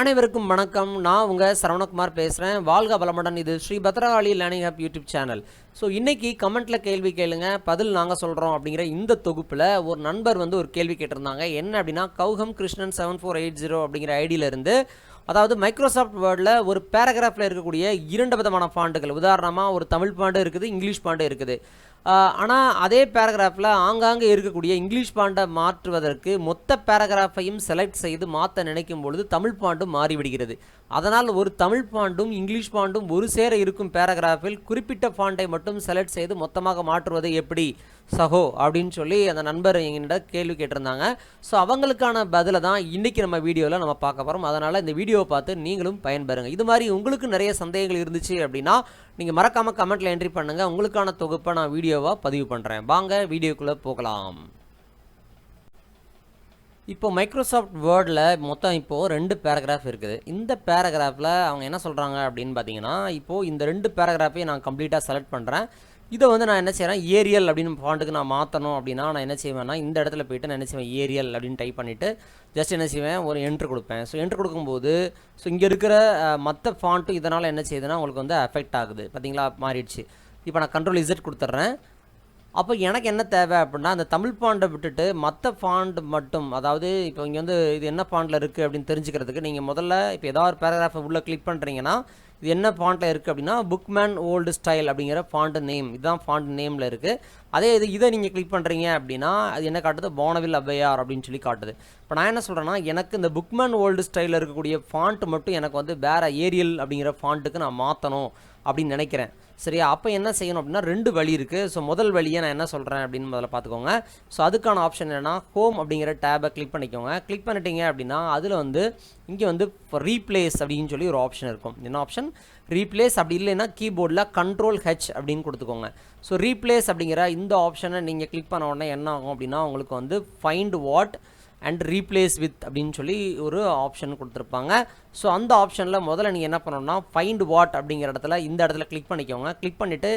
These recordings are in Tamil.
அனைவருக்கும் வணக்கம். நான் உங்கள் சரவணகுமார் பேசுகிறேன் வாழ்க வளமுடன். இது Shri Bhadrakali learning hub YouTube channel so இன்றைக்கி கமெண்ட்டில் கேள்வி கேளுங்க. பதில் நாங்கள் சொல்கிறோம் அப்படிங்கிற இந்த தொகுப்பில் ஒரு நண்பர் வந்து ஒரு கேள்வி கேட்டிருந்தாங்க. என்ன அப்படின்னா கௌஹம் Krishnan seven four eight zero அப்படிங்கிற ஐடியிலேருந்து அதாவது மைக்ரோசாஃப்ட் வேர்டில் ஒரு பேராகிராஃபில் இருக்கக்கூடிய இரண்டு விதமான ஃபாண்டுகள் உதாரணமாக ஒரு தமிழ் பாண்டு இருக்குது இங்கிலீஷ் பாண்டு இருக்குது. ஆனால் அதே பேராகிராஃபில் ஆங்காங்கே இருக்கக்கூடிய இங்கிலீஷ் பாண்டை மாற்றுவதற்கு மொத்த பேராகிராஃபையும் செலக்ட் செய்து மாற்ற நினைக்கும் பொழுது தமிழ் பாண்டும் மாறிவிடுகிறது. அதனால் ஒரு தமிழ் பாண்டும் இங்கிலீஷ் பாண்டும் ஒரு சேர இருக்கும் பேராகிராஃபில் குறிப்பிட்ட ஃபாண்டை மட்டும் செலக்ட் செய்து மொத்தமாக மாற்றுவது எப்படி சகோ அப்படின்னு சொல்லி அந்த நண்பர் எங்கிட்ட கேள்வி கேட்டிருந்தாங்க. ஸோ அவங்களுக்கான பதிலை தான் இன்றைக்கி நம்ம வீடியோவில் நம்ம பார்க்க போகிறோம் அதனால் இந்த வீடியோவை பார்த்து நீங்களும் பயன்பெறுங்க. இது மாதிரி உங்களுக்கு நிறைய சந்தேகங்கள் இருந்துச்சு அப்படின்னா நீங்கள் மறக்காமல் கமெண்ட்டில் என்ட்ரி பண்ணுங்கள் உங்களுக்கான தொகுப்பை நான் வீடியோவாக பதிவு பண்ணுறேன் வாங்க வீடியோக்குள்ளே போகலாம். இப்போ மைக்ரோசாஃப்ட் வேர்டில் மொத்தம் இப்போது ரெண்டு பேராகிராஃப் இருக்குது. இந்த பேராகிராஃபில் அவங்க என்ன சொல்கிறாங்க அப்படின்னு பார்த்தீங்கன்னா இப்போது இந்த ரெண்டு பேராகிராஃபையும் நான் கம்ப்ளீட்டாக செலக்ட் பண்ணுறேன் இதை வந்து நான் என்ன செய்கிறேன் ஏரியல் அப்படின்னு ஃபாண்ட்டுக்கு நான் மாற்றணும் அப்படின்னா நான் என்ன செய்வேன்னா இந்த இடத்துல போய்ட்டு நான் என்ன செய்வேன்? ஏரியல் அப்படின்னு டைப் பண்ணிவிட்டு ஜஸ்ட் என்ன செய்வேன்? ஒரு என்ட்ரு கொடுப்பேன். ஸோ என்ட்ரு கொடுக்கும்போது ஸோ இங்கே இருக்கிற மற்ற ஃபாண்ட்டு இதனால் என்ன செய்யுதுன்னா உங்களுக்கு வந்து அஃபெக்ட் ஆகுது. பார்த்தீங்களா மாறிடுச்சு. இப்போ நான் கண்ட்ரோல் இசட் கொடுத்துட்றேன். அப்போ எனக்கு என்ன தேவை அப்படின்னா அந்த தமிழ் பாண்டை விட்டுட்டு மற்ற ஃபாண்ட் மட்டும் அதாவது இப்போ இங்கே வந்து இது என்ன ஃபாண்டில் இருக்குது அப்படின்னு தெரிஞ்சுக்கிறதுக்கு நீங்கள் முதல்ல இப்போ ஏதாவது ஒரு பேராகிராஃபை உள்ளே கிளிக் பண்ணுறீங்கன்னா இது என்ன ஃபாண்ட்டில் இருக்குது அப்படின்னா புக்மேன் ஓல்டு ஸ்டைல் அப்படிங்கிற ஃபாண்ட் நேம் இதுதான் ஃபாண்ட் நேமில் இருக்குது அதே இது இதை நீங்கள் கிளிக் பண்ணுறீங்க அப்படின்னா அது என்ன காட்டுது? போனவில் அவ்வையார் அப்படின்னு சொல்லி காட்டுது. இப்போ நான் என்ன சொல்கிறேன்னா எனக்கு இந்த புக்மேன் ஓல்டு ஸ்டைலில் இருக்கக்கூடிய ஃபாண்ட் மட்டும் எனக்கு வந்து வேறு ஏரியல் அப்படிங்கிற ஃபாண்ட்டுக்கு நான் மாற்றணும் அப்படின்னு நினைக்கிறேன். சரியா அப்போ என்ன செய்யணும் அப்படின்னா ரெண்டு வழி இருக்குது ஸோ முதல் வழியை நான் என்ன சொல்கிறேன் அப்படின்னு முதல்ல பார்த்துக்கோங்க. ஸோ அதுக்கான ஆப்ஷன் என்னென்னா ஹோம் அப்படிங்கிற டேபை கிளிக் பண்ணிக்கோங்க. கிளிக் பண்ணிட்டீங்க அப்படின்னா அதில் வந்து இங்கே வந்து ரீப்ளேஸ் அப்படின்னு சொல்லி ஒரு ஆப்ஷன் இருக்கும். என்ன ஆப்ஷன் ரீப்ளேஸ் அப்படி இல்லைன்னா கீபோர்டில் கண்ட்ரோல் ஹெச் அப்படின்னு கொடுத்துக்கோங்க. ஸோ ரீப்ளேஸ் அப்படிங்கிற இந்த ஆப்ஷனை நீங்கள் கிளிக் பண்ண உடனே என்ன ஆகும் அப்படின்னா உங்களுக்கு வந்து find what and replace with அப்படின்னு சொல்லி ஒரு ஆப்ஷன் கொடுத்துருப்பாங்க. ஸோ அந்த ஆப்ஷனில் முதல்ல நீங்கள் என்ன பண்ணணும்னா ஃபைண்ட் வாட் அப்படிங்கிற இடத்துல இந்த இடத்துல கிளிக் பண்ணிக்கோங்க. கிளிக் பண்ணிவிட்டு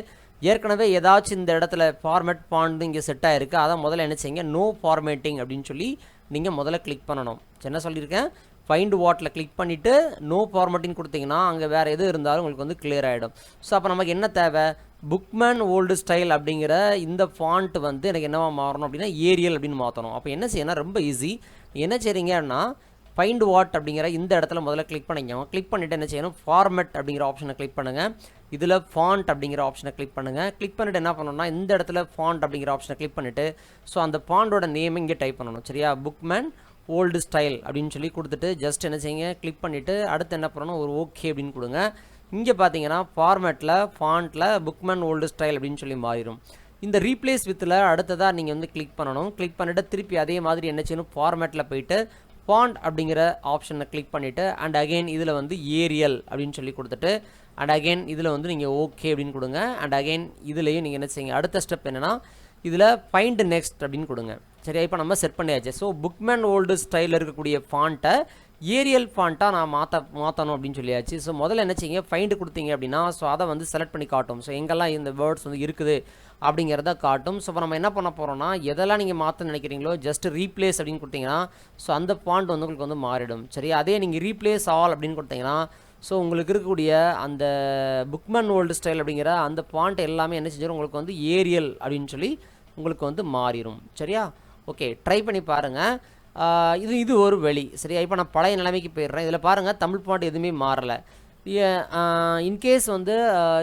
ஏற்கனவே ஏதாச்சும் இந்த இடத்துல ஃபார்மேட் பாண்ட் இங்கே செட் ஆகிருக்கு அதை முதல்ல என்ன செய்யுங்க? நோ ஃபார்மேட்டிங் அப்படின்னு சொல்லி நீங்கள் முதல்ல கிளிக் பண்ணணும். என்ன சொல்லியிருக்கேன்? ஃபைண்ட் வாட்டில் கிளிக் பண்ணிவிட்டு நோ ஃபார்மட்டின்னு கொடுத்தீங்கன்னா அங்கே வேறு எது இருந்தாலும் உங்களுக்கு வந்து கிளியர் ஆகிடும் ஸோ அப்போ நமக்கு என்ன தேவை? புக்மேன் ஓல்டு ஸ்டைல் அப்படிங்கிற இந்த ஃபாண்ட் வந்து எனக்கு என்னவா மாறணும் அப்படின்னா ஏரியல் அப்படின்னு மாற்றணும் அப்போ என்ன செய்யணும் ரொம்ப ஈஸி என்ன செய்கிறீங்கன்னா ஃபைண்ட் வாட் அப்படிங்கிற இந்த இடத்துல முதல்ல கிளிக் பண்ணிக்கோங்க. கிளிக் பண்ணிவிட்டு என்ன செய்யணும்? ஃபார்மெட் அப்படிங்கிற ஆப்ஷனை கிளிக் பண்ணுங்கள் இதில் ஃபாண்ட் அப்படிங்கிற ஆப்ஷனை கிளிக் பண்ணுங்கள் கிளிக் பண்ணிவிட்டு என்ன பண்ணணும்னா இந்த இடத்துல ஃபாண்ட் அப்படிங்கிற ஆப்ஷனை கிளிக் பண்ணிவிட்டு ஸோ அந்த ஃபாண்டோட நேம் இங்கே டைப் பண்ணணும். சரியா? புக்மேன் ஓல்டு ஸ்டைல் அப்படின்னு சொல்லி கொடுத்துட்டு ஜஸ்ட் என்ன செய்யுங்க கிளிக் பண்ணிவிட்டு அடுத்து என்ன பண்ணணும் ஒரு ஓகே அப்படின்னு கொடுங்க. இங்கே பார்த்தீங்கன்னா ஃபார்மேட்டில் ஃபாண்ட்டில் புக்மேன் ஓல்டு ஸ்டைல் அப்படின்னு சொல்லி மாறிடும். இந்த ரீப்ளேஸ் வித்தில் அடுத்ததாக நீங்கள் வந்து கிளிக் பண்ணணும். கிளிக் பண்ணிவிட்டு திருப்பி அதே மாதிரி என்ன செய்யணும் ஃபார்மேட்டில் போயிட்டு ஃபாண்ட் அப்படிங்கிற ஆப்ஷனை கிளிக் பண்ணிவிட்டு அண்ட் அகெயின் இதில் வந்து ஏரியல் அப்படின்னு சொல்லி கொடுத்துட்டு அண்ட் அகெயின் இதில் வந்து நீங்கள் ஓகே அப்படின்னு கொடுங்க. அண்ட் அகெயின் இதுலேயும் நீங்கள் என்ன செய்யுங்க அடுத்த ஸ்டெப் என்னென்னா இதில் ஃபைண்ட் நெக்ஸ்ட் அப்படின்னு கொடுங்க. சரியா இப்போ நம்ம செட் பண்ணியாச்சு. ஸோ புக்மேன் ஓல்டு ஸ்டைலில் இருக்கக்கூடிய ஃபாண்ட்டை ஏரியல் ஃபாண்ட்டாக நான் மாற்ற மாற்றணும் அப்படின்னு சொல்லியாச்சு. ஸோ முதல்ல என்ன செய்யுங்க? ஃபைண்டு கொடுத்தீங்க அப்படின்னா ஸோ அதை வந்து செலக்ட் பண்ணி காட்டும். ஸோ எங்கெல்லாம் இந்த வேர்ட்ஸ் வந்து இருக்குது அப்படிங்கிறத காட்டும். ஸோ இப்போ நம்ம என்ன பண்ண போகிறோம்னா எதெல்லாம் நீங்கள் மாற்ற நினைக்கிறீங்களோ ஜஸ்ட் ரீப்ளேஸ் அப்படின்னு கொடுத்தீங்கன்னா ஸோ அந்த ஃபாண்ட் வந்து உங்களுக்கு வந்து மாறிடும். சரி அதே நீங்கள் ரீப்ளேஸ் ஆல் அப்படின்னு கொடுத்தீங்கன்னா ஸோ உங்களுக்கு இருக்கக்கூடிய அந்த புக்மேன் ஓல்டு ஸ்டைல் அப்படிங்கிற அந்த ஃபாண்ட் எல்லாமே என்ன செஞ்சிடும் உங்களுக்கு வந்து ஏரியல் அப்படின்னு சொல்லி உங்களுக்கு வந்து மாறிடும் சரியா? ஓகே ட்ரை பண்ணி பாருங்கள் இது இது ஒரு வழி சரியா? இப்போ நான் பழைய நிலைமைக்கு போயிடுறேன். இதில் பாருங்கள் தமிழ் பாட்டு எதுவுமே மாறலை. இன்கேஸ் வந்து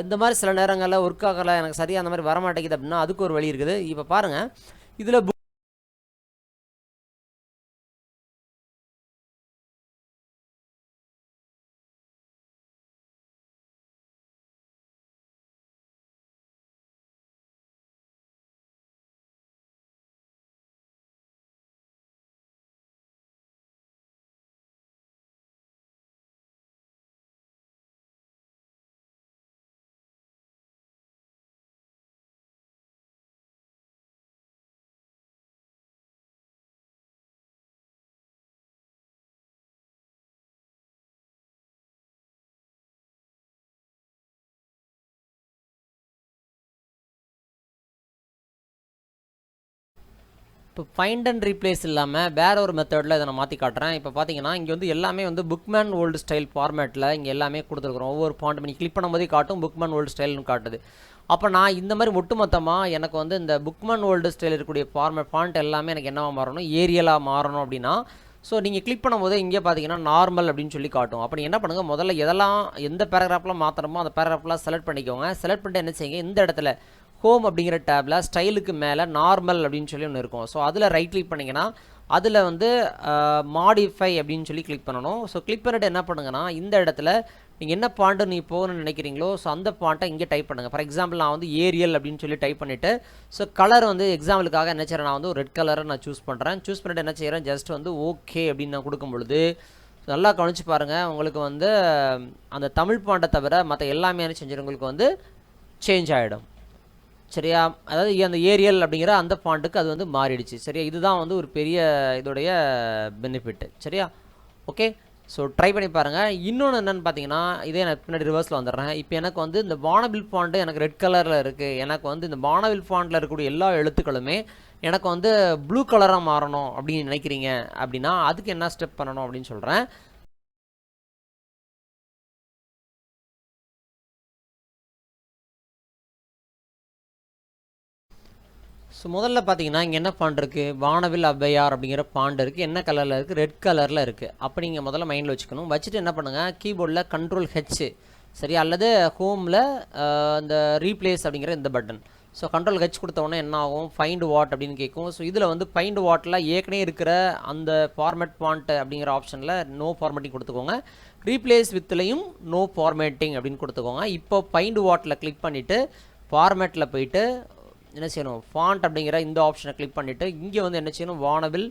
இந்த மாதிரி சில நேரங்களில் ஒர்க் ஆகலை எனக்கு சரியாக அந்த மாதிரி வர மாட்டேங்குது அப்படின்னா அதுக்கு ஒரு வழி இருக்குது. இப்போ பாருங்கள் இதில் இப்போ ஃபைண்ட் அண்ட் ரீப்ளேஸ் இல்லாமல் வேற ஒரு மெத்தடில் இதை நான் மாற்றி காட்டுறேன். இப்போ பார்த்தீங்கன்னா இங்கே வந்து எல்லாமே வந்து புக்மேன் ஓல்டு ஸ்டைல் ஃபார்மேட்டில் இங்கே எல்லாமே கொடுத்துருக்குறோம். ஒவ்வொரு ஃபாண்ட் பண்ணி கிளிக் பண்ணும்போதே காட்டும் புக்மேன் ஓல்டு ஸ்டைல்னு காட்டுது. அப்போ நான் இந்த மாதிரி ஒட்டுமொத்தமாக எனக்கு வந்து இந்த புக்மேன் ஓல்டு ஸ்டைல் இருக்கக்கூடிய ஃபார்மேட் ஃபாண்ட் எல்லாமே எனக்கு என்னவாக மாறணும்? ஏரியலாக மாறணும் அப்படின்னா ஸோ நீங்கள் கிளிக் பண்ணும்போது இங்கே பார்த்தீங்கன்னா நார்மல் அப்படின்னு சொல்லி காட்டும். அப்போ நீங்கள் என்ன பண்ணுங்கள் முதல்ல எதெல்லாம் எந்த பேராகிராஃபில் மாற்றணுமோ அந்த பேராகிராஃபெலாம் செலக்ட் பண்ணிக்கோங்க. செலக்ட் பண்ணிட்டு என்ன செய்யுங்க? இந்த இடத்துல ஹோம் அப்படிங்கிற டேப்பில் ஸ்டைலுக்கு மேலே நார்மல் அப்படின்னு சொல்லி ஒன்று இருக்கும். ஸோ அதில் ரைட் கிளிக் பண்ணிங்கன்னா அதில் வந்து மாடிஃபை அப்படின்னு சொல்லி கிளிக் பண்ணணும். ஸோ கிளிக் பண்ணிட்டு என்ன பண்ணுங்கன்னா இந்த இடத்துல நீங்கள் என்ன பாண்ட்டு நீ போகணும்னு நினைக்கிறீங்களோ ஸோ அந்த பாண்ட்டை இங்கே டைப் பண்ணுங்கள் ஃபார் எக்ஸாம்பிள் நான் வந்து ஏரியல் அப்படின்னு சொல்லி டைப் பண்ணிவிட்டு ஸோ கலர் வந்து எக்ஸாம்பிளுக்காக என்ன செய்கிறேன் நான் வந்து ஒரு ரெட் கலரை நான் சூஸ் பண்ணுறேன் சூஸ் பண்ணிட்டு என்ன செய்கிறேன் ஜஸ்ட் வந்து ஓகே அப்படின்னு நான் கொடுக்கும் பொழுது நல்லா கவனிச்சு பாருங்கள் உங்களுக்கு வந்து அந்த தமிழ் பாண்டை தவிர மற்ற எல்லாமே செஞ்சவங்களுக்கு வந்து சேஞ்ச் ஆகிடும் சரியா? அதாவது அந்த ஏரியல் அப்படிங்கிற அந்த ஃபாண்ட்டுக்கு அது வந்து மாறிடுச்சு. சரியா? இதுதான் வந்து ஒரு பெரிய இதோடைய பெனிஃபிட்டு சரியா? ஓகே ஸோ ட்ரை பண்ணி பாருங்கள் இன்னொன்று என்னென்னு பார்த்தீங்கன்னா இதே நான் பின்னாடி ரிவர்ஸில் வந்துடுறேன். இப்போ எனக்கு வந்து இந்த வானவில் ஃபாண்ட்டு எனக்கு ரெட் கலரில் இருக்குது எனக்கு வந்து இந்த வானவில் ஃபாண்ட்டில் இருக்கக்கூடிய எல்லா எழுத்துக்களுமே எனக்கு வந்து ப்ளூ கலராக மாறணும் அப்படின்னு நினைக்கிறீங்க அப்படின்னா அதுக்கு என்ன ஸ்டெப் பண்ணணும் அப்படின்னு சொல்கிறேன் ஸோ முதல்ல பார்த்தீங்கன்னா இங்கே என்ன ஃபாண்ட் இருக்குது வானவில் அவ்வையார் அப்படிங்கிற பாண்டு இருக்குது என்ன கலரில் இருக்குது ரெட் கலரில் இருக்குது அப்போ நீங்கள் முதல்ல மைண்டில் வச்சுக்கணும். வச்சுட்டு என்ன பண்ணுங்கள் கீபோர்டில் கண்ட்ரோல் ஹெச் சரி அல்லது ஹோமில் இந்த ரீப்ளேஸ் அப்படிங்கிற இந்த பட்டன் ஸோ கண்ட்ரோல் ஹெச் கொடுத்தவொன்னே என்ன ஆகும்? ஃபைண்ட் வாட் அப்படின்னு கேட்கும். ஸோ இதில் வந்து ஃபைண்ட் வாட்டில் ஏற்கனவே இருக்கிற அந்த ஃபார்மேட் பாண்ட் அப்படிங்கிற ஆப்ஷனில் நோ ஃபார்மேட்டிங் கொடுத்துக்கோங்க. ரீப்ளேஸ் வித்லையும் நோ ஃபார்மேட்டிங் அப்படின்னு கொடுத்துக்கோங்க. இப்போ ஃபைண்ட் வாட்டில் கிளிக் பண்ணிவிட்டு ஃபார்மேட்டில் போயிட்டு என்ன செய்யணும்? ஃபாண்ட் அப்படிங்கிற இந்த ஆப்ஷனை கிளிக் பண்ணிவிட்டு இங்கே வந்து என்ன செய்யணும்? வானவில்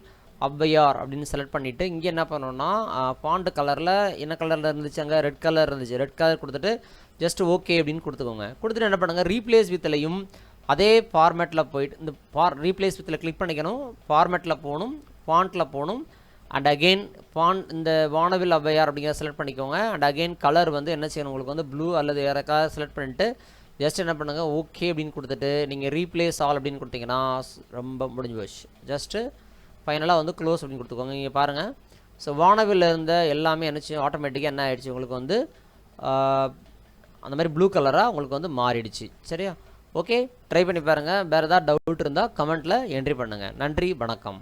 ஔவையார் அப்படின்னு செலக்ட் பண்ணிவிட்டு இங்கே என்ன பண்ணணும்னா ஃபாண்ட் கலரில் என்ன கலரில் இருந்துச்சு அங்கே? ரெட் கலர் இருந்துச்சு. ரெட் கலர் கொடுத்துட்டு ஜஸ்ட் ஓகே அப்படின்னு கொடுத்துக்கோங்க. கொடுத்துட்டு என்ன பண்ணுங்கள் ரீப்ளேஸ் வித்லையும் அதே ஃபார்மேட்டில் போயிட்டு இந்த ஃபார் ரீப்ளேஸ் வித்தில் கிளிக் பண்ணிக்கணும். ஃபார்மேட்டில் போகணும் ஃபாண்ட்டில் போகணும். அண்ட் அகெயின் ஃபான் இந்த வானவில் ஔவையார் அப்படிங்கிற செலக்ட் பண்ணிக்கோங்க. அண்ட் அகெயின் கலர் வந்து என்ன செய்யணும்? உங்களுக்கு வந்து ப்ளூ அல்லது வேறு கலர் செலக்ட் பண்ணிவிட்டு ஜஸ்ட் என்ன பண்ணுங்கள் ஓகே அப்படின்னு கொடுத்துட்டு நீங்கள் ரீப்ளேஸ் ஆல் அப்படின்னு கொடுத்தீங்கன்னா ரொம்ப முடிஞ்சு போச்சு. ஜஸ்ட்டு ஃபைனலாக வந்து க்ளோஸ் அப்படின்னு கொடுத்துக்கோங்க. இங்கே பாருங்கள் ஸோ வானவில் இருந்த எல்லாமே என்னச்சு ஆட்டோமேட்டிக்காக என்ன ஆகிடுச்சு உங்களுக்கு வந்து அந்த மாதிரி ப்ளூ கலராக உங்களுக்கு வந்து மாறிடுச்சு. சரியா? ஓகே ட்ரை பண்ணி பாருங்கள் வேறு ஏதாவது டவுட் இருந்தால் கமெண்ட்டில் என்ட்ரி பண்ணுங்கள் நன்றி வணக்கம்.